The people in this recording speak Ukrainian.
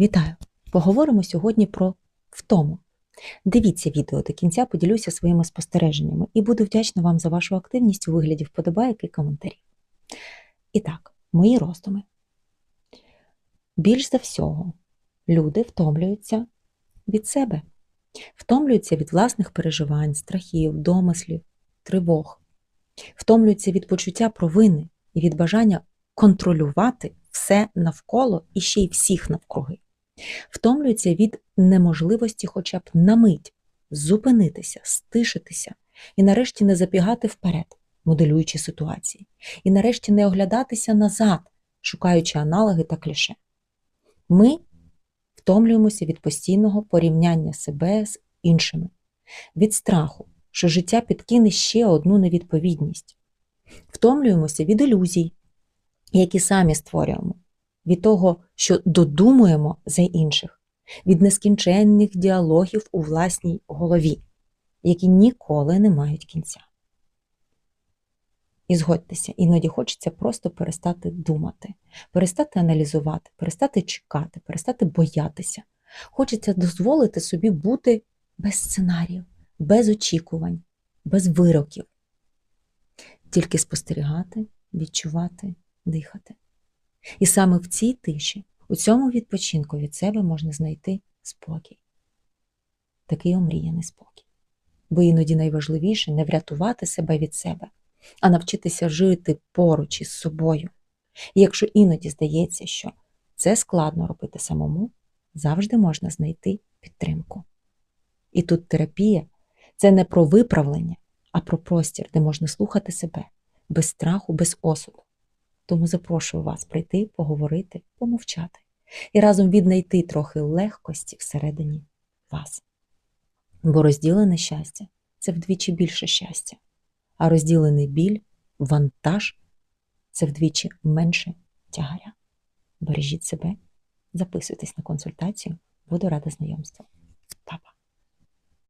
Вітаю! Поговоримо сьогодні про втому. Дивіться відео до кінця, поділюся своїми спостереженнями і буду вдячна вам за вашу активність у вигляді вподобайок і коментарів. І так, мої роздуми. Більш за всього, люди втомлюються від себе, втомлюються від власних переживань, страхів, домислів, тривог, втомлюються від почуття провини і від бажання контролювати все навколо і ще й всіх навкруги. Втомлюються від неможливості хоча б на мить зупинитися, стишитися і нарешті не запігати вперед, моделюючи ситуації, і нарешті не оглядатися назад, шукаючи аналоги та кліше. Ми втомлюємося від постійного порівняння себе з іншими, від страху, що життя підкине ще одну невідповідність. Втомлюємося від ілюзій, які самі створюємо, від того, що додумуємо за інших, від нескінченних діалогів у власній голові, які ніколи не мають кінця. І згодьтеся, іноді хочеться просто перестати думати, перестати аналізувати, перестати чекати, перестати боятися. Хочеться дозволити собі бути без сценаріїв, без очікувань, без вироків, тільки спостерігати, відчувати, дихати. І саме в цій тиші, у цьому відпочинку від себе можна знайти спокій. Такий омріяний спокій. Бо іноді найважливіше не врятувати себе від себе, а навчитися жити поруч із собою. І якщо іноді здається, що це складно робити самому, завжди можна знайти підтримку. І тут терапія це не про виправлення, а про простір, де можна слухати себе без страху, без осуду. Тому запрошую вас прийти, поговорити, помовчати і разом віднайти трохи легкості всередині вас. Бо розділене щастя це вдвічі більше щастя, а розділений біль, вантаж це вдвічі менше тягаря. Бережіть себе, записуйтесь на консультацію, буду рада знайомству.